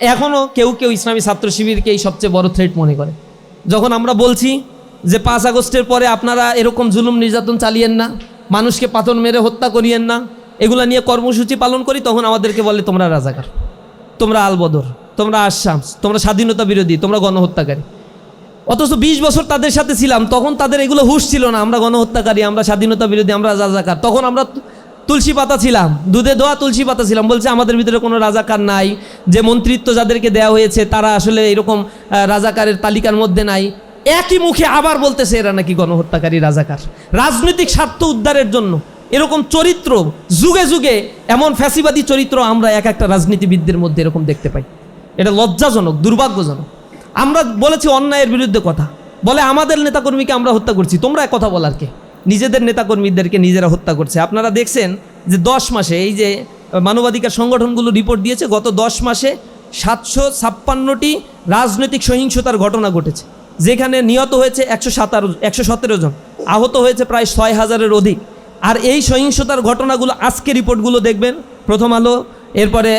এখনও কেউ কেউ ইসলামী ছাত্র শিবিরকেই সবচেয়ে বড় থ্রেট মনে করে। যখন আমরা বলছি যে পাঁচ আগস্টের পরে আপনারা এরকম জুলুম নির্যাতন চালিয়েন না, মানুষকে পাথর মেরে হত্যা করিয়েন না, এগুলো নিয়ে কর্মসূচি পালন করি, তখন আমাদেরকে বলে, তোমরা রাজাকার, তোমরা আলবদর, তোমরা আসাম তোমরা স্বাধীনতা বিরোধী, তোমরা গণহত্যাকারী। অথচ বিশ বছর তাদের সাথে ছিলাম, তখন তাদের এগুলো হুশ ছিল না, আমরা গণহত্যাকারী, আমরা স্বাধীনতা বিরোধী, আমরা রাজাকার। তখন আমরা তুলসী পাতা ছিলাম, দুধে দোয়া তুলসী পাতা ছিলাম, বলছে আমাদের ভিতরে কোনো রাজাকার নাই, যে মন্ত্রিত্ব যাদেরকে দেওয়া হয়েছে, তারা আসলে এরকম রাজাকারের তালিকার মধ্যে নাই। একই মুখে আবার বলতেছে এরা নাকি গণহত্যাকারী রাজাকার। রাজনৈতিক স্বার্থ উদ্ধারের জন্য, এরকম চরিত্র, যুগে যুগে এমন ফ্যাসিবাদী চরিত্র আমরা এক একটা রাজনীতিবিদদের মধ্যে এরকম দেখতে পাই। এটা লজ্জাজনক, দুর্ভাগ্যজনক। আমরা বলেছি অন্যায়ের বিরুদ্ধে কথা, বলে আমাদের নেতাকর্মীকে আমরা হত্যা করছি, তোমরা কথা বলার কে? নিজেদের নেতাকর্মীদেরকে নিজেরা হত্যা করছে। আপনারা দেখছেন যে দশ মাসে এই যে মানবাধিকার সংগঠনগুলো রিপোর্ট দিয়েছে, গত দশ মাসে সাতশো ছাপ্পান্নটি রাজনৈতিক সহিংসতার ঘটনা ঘটেছে, যেখানে নিহত হয়েছে একশো সাতারো, একশো সতেরো জন, আহত হয়েছে প্রায় ছয় হাজারের অধিক। আর এই সহিংসতার ঘটনাগুলো আজকে রিপোর্টগুলো দেখবেন, প্রথম আলো, এরপরে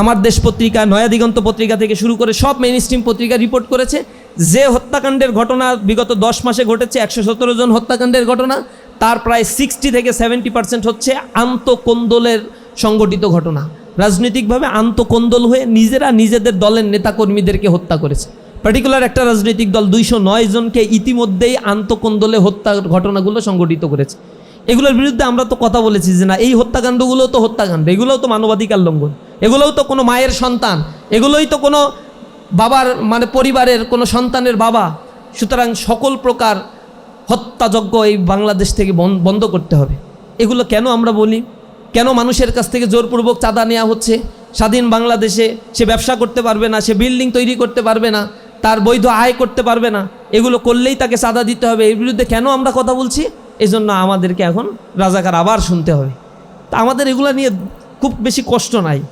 আমার দেশ পত্রিকা, নয়া দিগন্ত পত্রিকা থেকে শুরু করে সব মেইন স্ট্রিম পত্রিকা রিপোর্ট করেছে। যে হত্যাকাণ্ডের ঘটনা বিগত দশ মাসে ঘটেছে, একশো সতেরো জন হত্যাকাণ্ডের ঘটনা, তার প্রায় সিক্সটি থেকে সেভেন্টি পার্সেন্ট হচ্ছে আন্তঃকোন্দলের সংগঠিত ঘটনা। রাজনৈতিকভাবে আন্তঃকোন্দল হয়ে নিজেরা নিজেদের দলের নেতাকর্মীদেরকে হত্যা করেছে। পার্টিকুলার একটা রাজনৈতিক দল দুইশো নয় জনকে ইতিমধ্যেই আন্তঃকোন্দলে হত্যার ঘটনাগুলো সংগঠিত করেছে। এগুলোর বিরুদ্ধে আমরা তো কথা বলেছি যে না, এই হত্যাকাণ্ডগুলোও তো হত্যাকাণ্ড, এগুলোও তো মানবাধিকার লঙ্ঘন, এগুলোও তো কোনো মায়ের সন্তান, এগুলোই তো কোনো বাবার মানে পরিবারের কোনো সন্তানের বাবা, সুতরাং সকল প্রকার হত্যাযজ্ঞ এই বাংলাদেশ থেকে বন- বন্ধ করতে হবে। এগুলো কেন আমরা বলি? কেন মানুষের কাছ থেকে জোরপূর্বক চাঁদা নেওয়া হচ্ছে? স্বাধীন বাংলাদেশে সে ব্যবসা করতে পারবে না, সে বিল্ডিং তৈরি করতে পারবে না, তার বৈধ আয় করতে পারবে না, এগুলো করলেই তাকে চাঁদা দিতে হবে। এর বিরুদ্ধে কেন আমরা কথা বলছি? এই জন্য আমাদেরকে এখন রাজাকার আবার শুনতে হবে। তা আমাদের এগুলো নিয়ে খুব বেশি কষ্ট নাই।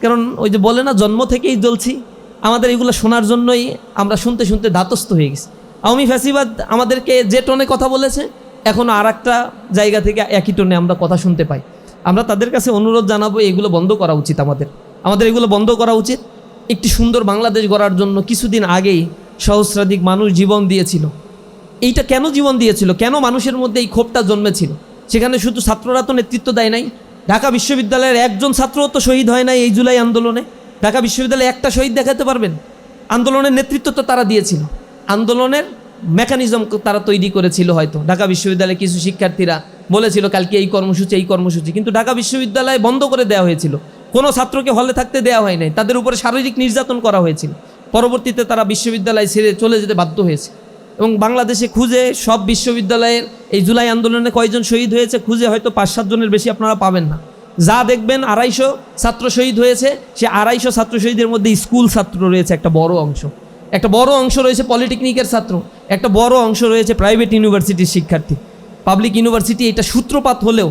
কারণ ওই যে বলে না, জন্ম থেকেই জ্বলছি। আমাদের এগুলো শোনার জন্যই আমরা শুনতে শুনতে ধাতস্থ হয়ে গেছি। আওয়ামী ফ্যাসিবাদ আমাদেরকে যে টোনে কথা বলেছে, এখন আর একটা জায়গা থেকে একই টোনে আমরা কথা শুনতে পাই। আমরা তাদের কাছে অনুরোধ জানাব, এগুলো বন্ধ করা উচিত আমাদের। আমাদের এগুলো বন্ধ করা উচিত। একটি সুন্দর বাংলাদেশ গড়ার জন্য কিছুদিন আগেই সহস্রাধিক মানুষ জীবন দিয়েছিল। এইটা কেন জীবন দিয়েছিল? কেন মানুষের মধ্যে এই ক্ষোভটা জন্মেছিল? সেখানে শুধু ছাত্ররা তো নেতৃত্ব দেয় নাই। ঢাকা বিশ্ববিদ্যালয়ের একজন ছাত্রও তো শহীদ হয় নাই এই জুলাই আন্দোলনে। ঢাকা বিশ্ববিদ্যালয়ে একটা শহীদ দেখাতে পারবেন। আন্দোলনের নেতৃত্ব তো তারা দিয়েছিল। আন্দোলনের মেকানিজম তারা তৈরি করেছিল হয়তো। ঢাকা বিশ্ববিদ্যালয়ে কিছু শিক্ষার্থীরা বলেছিল, কালকে এই কর্মসূচি এই কর্মসূচি। কিন্তু ঢাকা বিশ্ববিদ্যালয় বন্ধ করে দেওয়া হয়েছিল। কোনো ছাত্রকে হলে থাকতে দেওয়া হয় নাই। তাদের উপরে শারীরিক নির্যাতন করা হয়েছিল। পরবর্তীতে তারা বিশ্ববিদ্যালয় ছেড়ে চলে যেতে বাধ্য হয়েছে। এবং বাংলাদেশে খুঁজে সব বিশ্ববিদ্যালয়ের এই জুলাই আন্দোলনে কয়জন শহীদ হয়েছে, খুঁজে হয়তো পাঁচ সাতজনের বেশি আপনারা পাবেন না। যা দেখবেন আড়াইশো ছাত্র শহীদ হয়েছে, সে আড়াইশো ছাত্র শহীদের মধ্যে স্কুল ছাত্র রয়েছে একটা বড় অংশ। একটা বড় অংশ রয়েছে পলিটেকনিকের ছাত্র, একটা বড় অংশ রয়েছে প্রাইভেট ইউনিভার্সিটির শিক্ষার্থী। পাবলিক ইউনিভার্সিটি এটা সূত্রপাত হলেও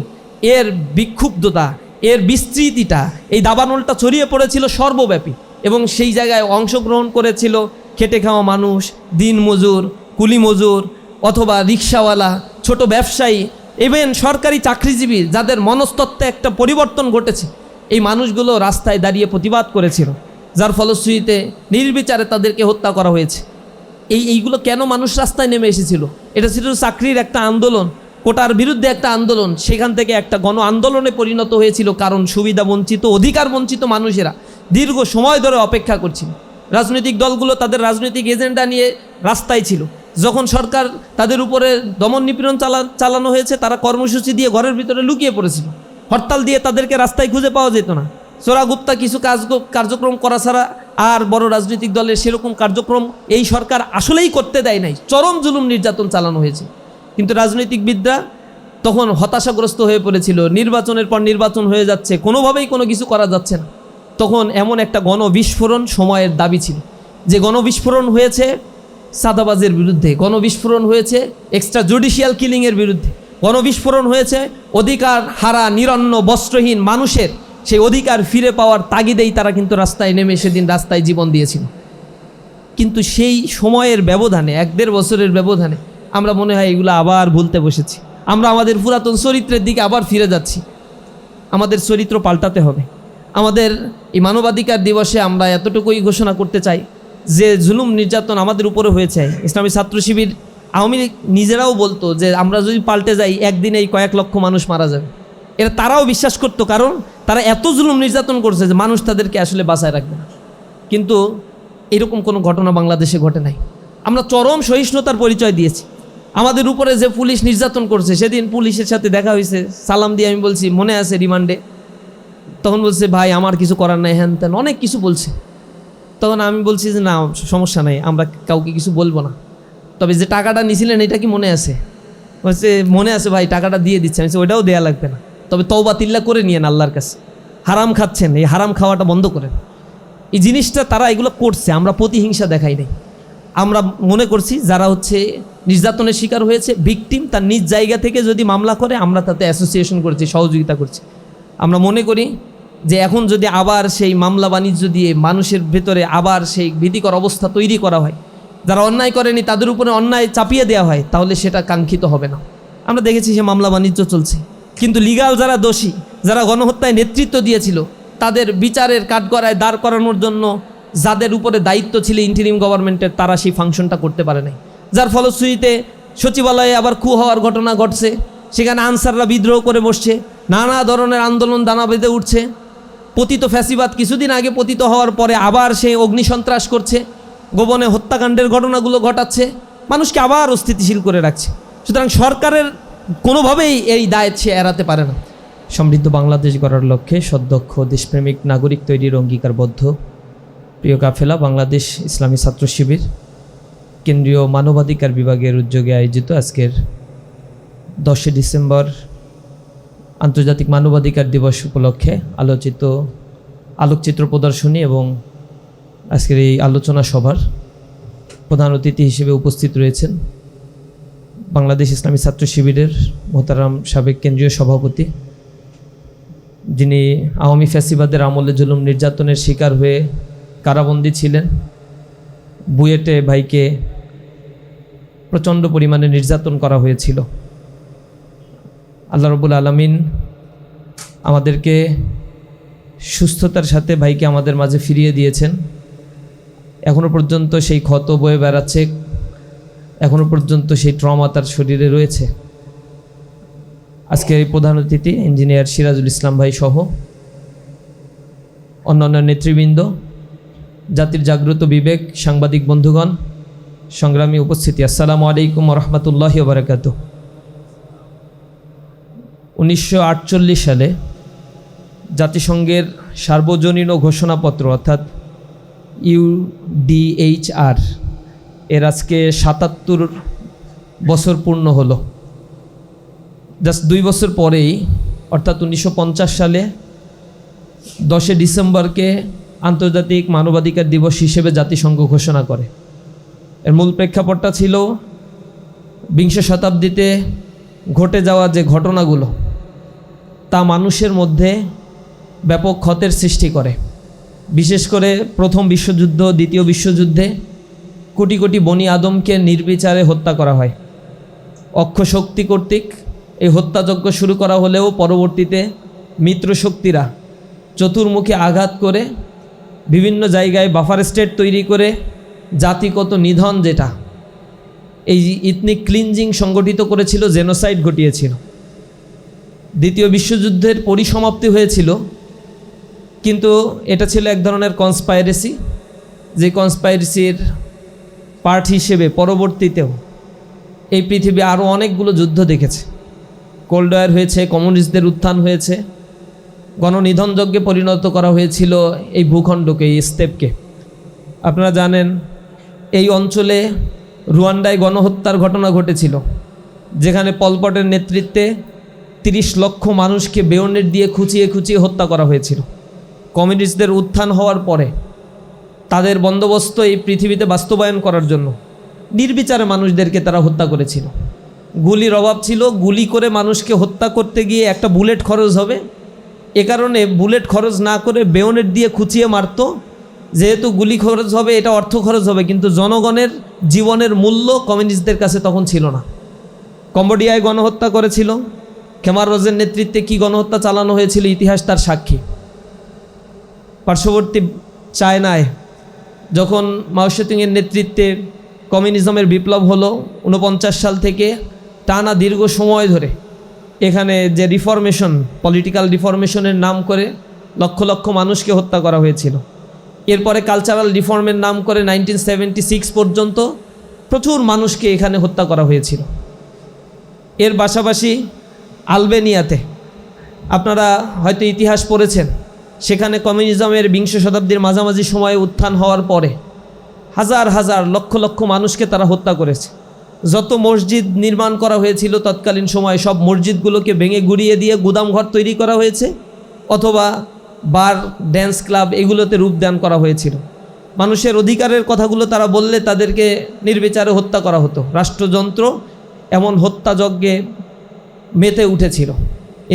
এর বিক্ষুব্ধতা, এর বিস্তৃতিটা, এই দাবানলটা ছড়িয়ে পড়েছিল সর্বব্যাপী এবং সেই জায়গায় অংশগ্রহণ করেছিল খেটে খাওয়া মানুষ দিন মজুর কুলি মজুর অথবা রিক্সাওয়ালা, ছোট ব্যবসায়ী ইভেন সরকারি চাকরিজীবী যাদের মনস্তত্ত্বে একটা পরিবর্তন ঘটেছে, এই মানুষগুলো রাস্তায় দাঁড়িয়ে প্রতিবাদ করেছিল, যার ফলশ্রুতিতে নির্বিচারে তাদেরকে হত্যা করা হয়েছে। এই, এইগুলো কেন মানুষ রাস্তায় নেমে এসেছিল? এটা ছিল চাকরির একটা আন্দোলন, কোটার বিরুদ্ধে একটা আন্দোলন, সেখান থেকে একটা গণ আন্দোলনে পরিণত হয়েছিল কারণ সুবিধা বঞ্চিত, অধিকার বঞ্চিত মানুষেরা দীর্ঘ সময় ধরে অপেক্ষা করছিল। রাজনৈতিক দলগুলো তাদের রাজনৈতিক এজেন্ডা নিয়ে রাস্তায় ছিল। যখন সরকার তাদের উপরে দমন নিপীড়ন চালা, চালানো হয়েছে, তারা কর্মসূচি দিয়ে ঘরের ভিতরে লুকিয়ে পড়েছিল। হরতাল দিয়ে তাদেরকে রাস্তায় খুঁজে পাওয়া যেত না। সোরা গুপ্তা কিছু কাজ, কার্যক্রম করা ছাড়া আর বড় রাজনৈতিক দলের সেরকম কার্যক্রম এই সরকার আসলেই করতে দেয় নাই। চরম জুলুম নির্যাতন চালানো হয়েছে। কিন্তু রাজনৈতিকবিদরা তখন হতাশাগ্রস্ত হয়ে পড়েছিল। নির্বাচনের পর নির্বাচন হয়ে যাচ্ছে, কোনোভাবেই কোনো কিছু করা যাচ্ছে না। তখন এমন একটা গণবিস্ফোরণ সময়ের দাবি ছিল। যে গণবিস্ফোরণ হয়েছে সাদাবাজের বিরুদ্ধে। গণবিস্ফোরণ হয়েছে এক্সট্রা জুডিশিয়াল কিলিংয়ের বিরুদ্ধে। গণবিস্ফোরণ হয়েছে অধিকার হারা নিরন্ন বস্ত্রহীন মানুষের। সেই অধিকার ফিরে পাওয়ার তাগিদেই তারা কিন্তু রাস্তায় নেমে সেদিন রাস্তায় জীবন দিয়েছিল। কিন্তু সেই সময়ের ব্যবধানে, এক দেড় বছরের ব্যবধানে আমরা মনে হয় এগুলো আবার ভুলতে বসেছি। আমরা আমাদের পুরাতন চরিত্রের দিকে আবার ফিরে যাচ্ছি। আমাদের চরিত্র পাল্টাতে হবে। আমাদের এই মানবাধিকার দিবসে আমরা এতটুকুই ঘোষণা করতে চাই যে জুলুম নির্যাতন আমাদের উপরে হয়েছে, ইসলামী ছাত্র শিবির, আওয়ামী লীগ নিজেরাও বলতো যে আমরা যদি পাল্টে যাই, একদিনে এই কয়েক লক্ষ মানুষ মারা যাবে। এটা তারাও বিশ্বাস করতো, কারণ তারা এত জুলুম নির্যাতন করছে যে মানুষ তাদেরকে আসলে বাঁচায় রাখবে কিন্তু এরকম কোনো ঘটনা বাংলাদেশে ঘটে নাই। আমরা চরম সহিষ্ণুতার পরিচয় দিয়েছি। আমাদের উপরে যে পুলিশ নির্যাতন করছে, সেদিন পুলিশের সাথে দেখা হয়েছে। সালাম দিয়ে আমি বলছি, মনে আছে রিমান্ডে? তখন বলছে, ভাই, আমার কিছু করার নাই, হ্যান ত্যান। অনেক কিছু বলছে। তখন আমি বলছি যে, না, সমস্যা নাই, আমরা কাউকে কিছু বলব না। তবে যে টাকাটা নিছিলেন, এটা কি মনে আছে? বলছে মনে আছে ভাই, টাকাটা দিয়ে দিচ্ছে। আমি ওইটাও দেয়া লাগবে না। তবে তওবা, তিল্লা করে নিয়েন আল্লাহর কাছে। হারাম খাচ্ছেন, এই হারাম খাওয়াটা বন্ধ করেন। এই জিনিসটা তারা এগুলো করছে, আমরা প্রতিহিংসা দেখাই নাই। আমরা মনে করছি যারা হচ্ছে নির্যাতনের শিকার হয়েছে ভিকটিম তার নিজ জায়গা থেকে যদি মামলা করে, আমরা তাতে অ্যাসোসিয়েশন করছি, সহযোগিতা করছি। আমরা মনে করি যে এখন যদি আবার সেই মামলা বাণিজ্য দিয়ে মানুষের ভেতরে আবার সেই ভীতিকর অবস্থা তৈরি করা হয়, যারা অন্যায় করেনি তাদের উপরে অন্যায় চাপিয়ে দেওয়া হয়, তাহলে সেটা কাঙ্ক্ষিত হবে না। আমরা দেখেছি সে মামলা বাণিজ্য চলছে। কিন্তু লিগাল যারা দোষী, যারা গণহত্যায় নেতৃত্ব দিয়েছিল, তাদের বিচারের কাঠগড়ায় দাঁড় করানোর জন্য যাদের উপরে দায়িত্ব ছিল ইন্টারিম গভর্নমেন্টের তারা সেই ফাংশনটা করতে পারে নাই। যার ফলশ্রুতিতে সচিবালয়ে আবার কু হওয়ার ঘটনা ঘটছে, সেখানে আনসাররা বিদ্রোহ করে বসছে, নানা ধরনের আন্দোলন দানা বেঁধে উঠছে। পতিত ফ্যাসিবাদ কিছুদিন আগে পতিত হওয়ার পরে আবার সে অগ্নিসন্ত্রাস করছে, গোপনে হত্যাকাণ্ডের ঘটনাগুলো ঘটাচ্ছে, মানুষকে আবার অস্থিতিশীল করে রাখছে। সুতরাং সরকারের কোনোভাবেই এই দায়িত্ব সে এড়াতে পারে না। সমৃদ্ধ বাংলাদেশ গড়ার লক্ষ্যে সদক্ষ দেশপ্রেমিক নাগরিক তৈরির অঙ্গীকারবদ্ধ প্রিয় কাফেলা, বাংলাদেশ ইসলামী ছাত্র শিবির, কেন্দ্রীয় মানবাধিকার বিভাগের উদ্যোগে আয়োজিত আজকের দশই ডিসেম্বর আন্তর্জাতিক মানবাধিকার দিবস উপলক্ষে আলোচিত আলোকচিত্র প্রদর্শনী এবং আজকের এই আলোচনা সভার প্রধান অতিথি হিসেবে উপস্থিত রয়েছেন বাংলাদেশ ইসলামী ছাত্র শিবিরের মোহতারাম সাবেক কেন্দ্রীয় সভাপতি, যিনি আওয়ামী ফ্যাসিবাদের আমলে জুলুম নির্যাতনের শিকার হয়ে কারাবন্দী ছিলেন। বুয়েটে ভাইকে প্রচণ্ড পরিমাণে নির্যাতন করা হয়েছিল। আল্লাহ রবুল আলমিন আমাদেরকে সুস্থতার সাথে ভাইকে আমাদের মাঝে ফিরিয়ে দিয়েছেন। এখনও পর্যন্ত সেই ক্ষত বয়ে বেড়াচ্ছে এখনও পর্যন্ত সেই ট্রমা তার শরীরে রয়েছে। আজকের এই প্রধান অতিথি ইঞ্জিনিয়ার সিরাজুল ইসলাম ভাই সহ অন্যান্য নেতৃবৃন্দ, জাতির জাগ্রত বিবেক, সাংবাদিক বন্ধুগণ, সংগ্রামী উপস্থিতি। আসসালামু আলাইকুম রহমতুল্লাহ বারাকাতু উনিশশো আটচল্লিশ সালে জাতিসংঘের সার্বজনীন ঘোষণাপত্র, অর্থাৎ ইউডিএইচআর এর আজকে সাতাত্তর বছর পূর্ণ হলো। জাস্ট দুই বছর পরেই, অর্থাৎ উনিশশো পঞ্চাশ সালে দশে ডিসেম্বরকে আন্তর্জাতিক মানবাধিকার দিবস হিসেবে জাতিসংঘ ঘোষণা করে। এর মূল প্রেক্ষাপটটা ছিল, বিংশ শতাব্দীতে ঘটে যাওয়া যে ঘটনাগুলো তা মানুষের মধ্যে ব্যাপক ক্ষতের সৃষ্টি করে। বিশেষ করে প্রথম বিশ্বযুদ্ধ, দ্বিতীয় বিশ্বযুদ্ধে কোটি কোটি বনি আদমকে নির্বিচারে হত্যা করা হয়। অক্ষ শক্তি কর্তৃক এই হত্যাযজ্ঞ শুরু করা হলেও পরবর্তীতে মিত্র শক্তিরা চতুর্মুখী আঘাত করে বিভিন্ন জায়গায় বাফার স্টেট তৈরি করে জাতিগত নিধন যেটা এই ইথনিক ক্লিনজিং সংগঠিত করেছিল, জেনোসাইড ঘটিয়েছিল। দ্বিতীয় বিশ্বযুদ্ধের পরিসমাপ্তি হয়েছিল, কিন্তু এটা ছিল এক ধরনের কনস্পাইরেসি যে কনস্পাইরেসির পার্ট হিসেবে পরবর্তীতেও এই পৃথিবী আরও অনেকগুলো যুদ্ধ দেখেছে। কোল্ড ওয়ার হয়েছে কমিউনিস্টদের উত্থান হয়েছে, গণনিধনযজ্ঞে পরিণত করা হয়েছিল এই ভূখণ্ডকে, এই স্টেপকে আপনারা জানেন, এই অঞ্চলে রুয়ান্ডায় গণহত্যার ঘটনা ঘটেছিল, যেখানে পলপটের নেতৃত্বে তিরিশ লক্ষ মানুষকে বেয়নেট দিয়ে খুঁচিয়ে খুঁচিয়ে হত্যা করা হয়েছিল। কমিউনিস্টদের উত্থান হওয়ার পরে তাদের বন্দোবস্ত এই পৃথিবীতে বাস্তবায়ন করার জন্য নির্বিচারে মানুষদেরকে তারা হত্যা করেছিল। গুলির অভাব ছিল, গুলি করে মানুষকে হত্যা করতে গিয়ে একটা বুলেট খরচ হবে। এ কারণে বুলেট খরচ না করে বেয়নেট দিয়ে খুঁচিয়ে মারত। যেহেতু গুলি খরচ হবে, এটা অর্থ খরচ হবে, কিন্তু জনগণের জীবনের মূল্য কমিউনিস্টদের কাছে তখন ছিল না। কম্বোডিয়ায় গণহত্যা করেছিল। খেমার রোজের নেতৃত্বে কি গণহত্যা চালানো হয়েছিল ইতিহাস তার সাক্ষী। পার্শ্ববর্তী চায়নায় যখন মাও সেতুংয়ের নেতৃত্বে কমিউনিজমের বিপ্লব হলো উনপঞ্চাশ সাল থেকে টানা দীর্ঘ সময় ধরে, এখানে যে রিফরমেশন, পলিটিক্যাল রিফরমেশনের নাম করে লক্ষ লক্ষ মানুষকে হত্যা করা হয়েছিল। এরপরে কালচারাল রিফর্মের নাম করে নাইনটিন পর্যন্ত প্রচুর মানুষকে এখানে হত্যা করা হয়েছিল। এর পাশাপাশি আলবেনিয়াতে। আপনারা হয়তো ইতিহাস পড়েছেন, সেখানে কমিউনিজমের বিংশ শতাব্দীর মাঝামাঝি সময়ে উত্থান হওয়ার পরে হাজার হাজার লক্ষ লক্ষ মানুষকে তারা হত্যা করেছে। যত মসজিদ নির্মাণ করা হয়েছিল তৎকালীন সময়ে সব মসজিদগুলোকে ভেঙে গুড়িয়ে দিয়ে গুদামঘর তৈরি করা হয়েছে, অথবা বার, ড্যান্স ক্লাব এগুলোতে রূপদান করা হয়েছিল। মানুষের অধিকারের কথাগুলো তারা বললে তাদেরকে নির্বিচারে হত্যা করা হতো। রাষ্ট্রযন্ত্র এমন হত্যাযজ্ঞে মেতে উঠেছিল।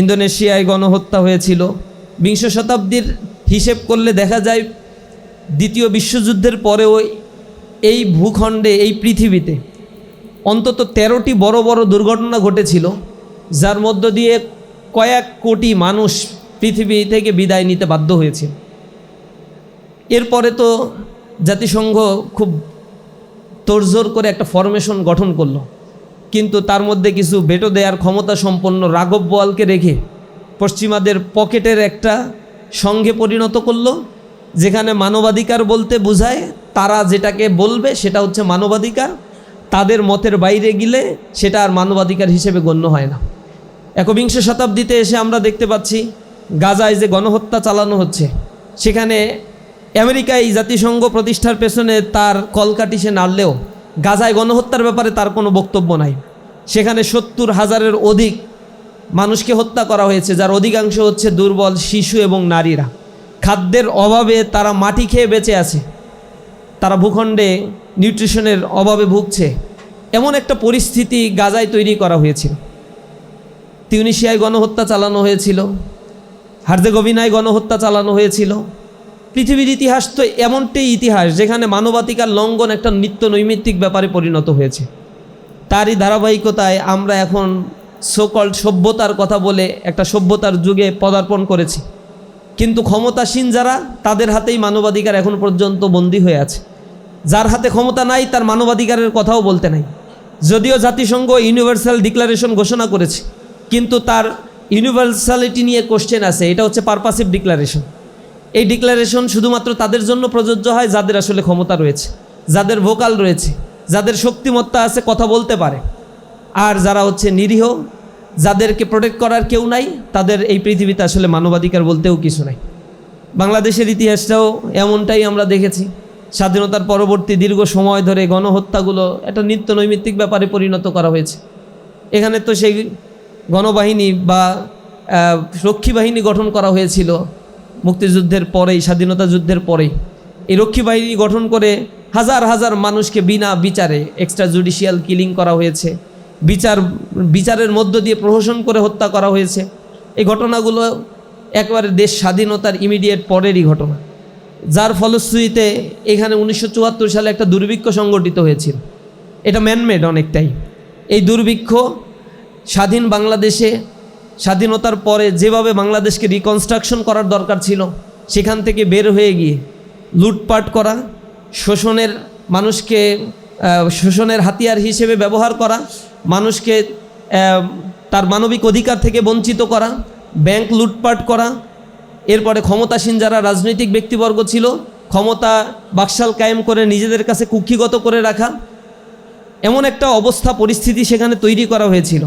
ইন্দোনেশিয়ায় গণহত্যা হয়েছিল। বিংশ শতাব্দীর হিসেব করলে দেখা যায়, দ্বিতীয় বিশ্বযুদ্ধের পরেও এই ভূখণ্ডে, এই পৃথিবীতে অন্তত তেরোটি বড় বড় দুর্ঘটনা ঘটেছিল, যার মধ্য দিয়ে কয়েক কোটি মানুষ পৃথিবী থেকে বিদায় নিতে বাধ্য হয়েছিল। এরপরে তো জাতিসংঘ খুব তোড়জোড় করে একটা ফরমেশন গঠন করল। কিন্তু তার মধ্যে কিছু বেটো দেওয়ার ক্ষমতা সম্পন্ন রাঘব বোয়ালকে রেখে পশ্চিমাদের পকেটের একটা সঙ্গে পরিণত করল, যেখানে মানবাধিকার বলতে বোঝায় তারা যেটাকে বলবে সেটা হচ্ছে মানবাধিকার। তাদের মতের বাইরে গেলে সেটা আর মানবাধিকার হিসেবে গণ্য হয় না। একবিংশ শতাব্দীতে এসে আমরা দেখতে পাচ্ছি, গাজায় যে গণহত্যা চালানো হচ্ছে, সেখানে আমেরিকায় জাতিসংঘ প্রতিষ্ঠার পেছনে তার কলকাটি সে নাড়লেও গাজায় গণহত্যার ব্যাপারে তার কোনো বক্তব্য নাই। সেখানে সত্তর হাজারের অধিক মানুষকে হত্যা করা হয়েছে, যার অধিকাংশ হচ্ছে দুর্বল শিশু এবং নারীরা। খাদ্যের অভাবে তারা মাটি খেয়ে বেঁচে আছে। তারা ভূখণ্ডে নিউট্রিশনের অভাবে ভুগছে। এমন একটা পরিস্থিতি গাজায় তৈরি করা হয়েছিল। তিউনিশিয়ায় গণহত্যা চালানো হয়েছিল। হার্জেগোভিনায় গণহত্যা চালানো হয়েছিল। পৃথিবীর ইতিহাস তো এমনটাই ইতিহাস যেখানে মানবাধিকার লঙ্ঘন একটা নিত্য নৈমিত্তিক ব্যাপারে পরিণত হয়েছে। তারই ধারাবাহিকতায় আমরা এখন সোকল সভ্যতার কথা বলে একটা সভ্যতার যুগে পদার্পণ করেছি। কিন্তু ক্ষমতাসীন যারা, তাদের হাতেই মানবাধিকার এখন পর্যন্ত বন্দী হয়ে আছে। যার হাতে ক্ষমতা নাই, তার মানবাধিকারের কথাও বলতে নাই। যদিও জাতিসংঘ ইউনিভার্সাল ডিক্লারেশন ঘোষণা করেছে, কিন্তু তার ইউনিভার্সালিটি নিয়ে কোশ্চেন আছে, এটা হচ্ছে পারপাসিভ ডিক্লারেশন। এই ডিক্লারেশন শুধুমাত্র তাদের জন্য প্রযোজ্য হয় যাদের আসলে ক্ষমতা রয়েছে, যাদের ভোকাল রয়েছে, যাদের শক্তিমত্তা আছে, কথা বলতে পারে। আর যারা হচ্ছে নিরীহ, যাদেরকে প্রোটেক্ট করার কেউ নাই, তাদের এই পৃথিবীতে আসলে মানবাধিকার বলতেও কিছু নাই। বাংলাদেশের ইতিহাসটাও এমনটাই আমরা দেখেছি। স্বাধীনতার পরবর্তী দীর্ঘ সময় ধরে গণহত্যাগুলো একটা নিত্য নৈমিত্তিক ব্যাপারে পরিণত করা হয়েছে। এখানে তো সেই গণবাহিনী বা রক্ষী বাহিনী গঠন করা হয়েছিল। মুক্তিযুদ্ধের পরেই, স্বাধীনতা যুদ্ধের পরেই, এই রক্ষী বাহিনী গঠন করে হাজার হাজার মানুষকে বিনা বিচারে এক্সট্রা জুডিশিয়াল কিলিং করা হয়েছে। বিচার, বিচারের মধ্য দিয়ে প্রহসন করে হত্যা করা হয়েছে। এই ঘটনাগুলো একবারে দেশ স্বাধীনতার ইমিডিয়েট পরেরই ঘটনা। যার ফলশ্রুতিতে এখানে উনিশশো চুয়াত্তর সালে একটা দুর্ভিক্ষ সংগঠিত হয়েছিল। এটা ম্যানমেড অনেকটাই। এই দুর্ভিক্ষ স্বাধীন বাংলাদেশে স্বাধীনতার পরে যেভাবে বাংলাদেশকে রিকনস্ট্রাকশন করার দরকার ছিল, সেখান থেকে বের হয়ে গিয়ে লুটপাট করা, শোষণের মানুষকে শোষণের হাতিয়ার হিসেবে ব্যবহার করা, মানুষকে তার মানবিক অধিকার থেকে বঞ্চিত করা ব্যাংক লুটপাট করা, এরপরে ক্ষমতাসীন যারা রাজনৈতিক ব্যক্তিবর্গ ছিল, ক্ষমতা বাকশাল কায়েম করে নিজেদের কাছে কুক্ষিগত করে রাখা, এমন একটা অবস্থা, পরিস্থিতি সেখানে তৈরি করা হয়েছিল।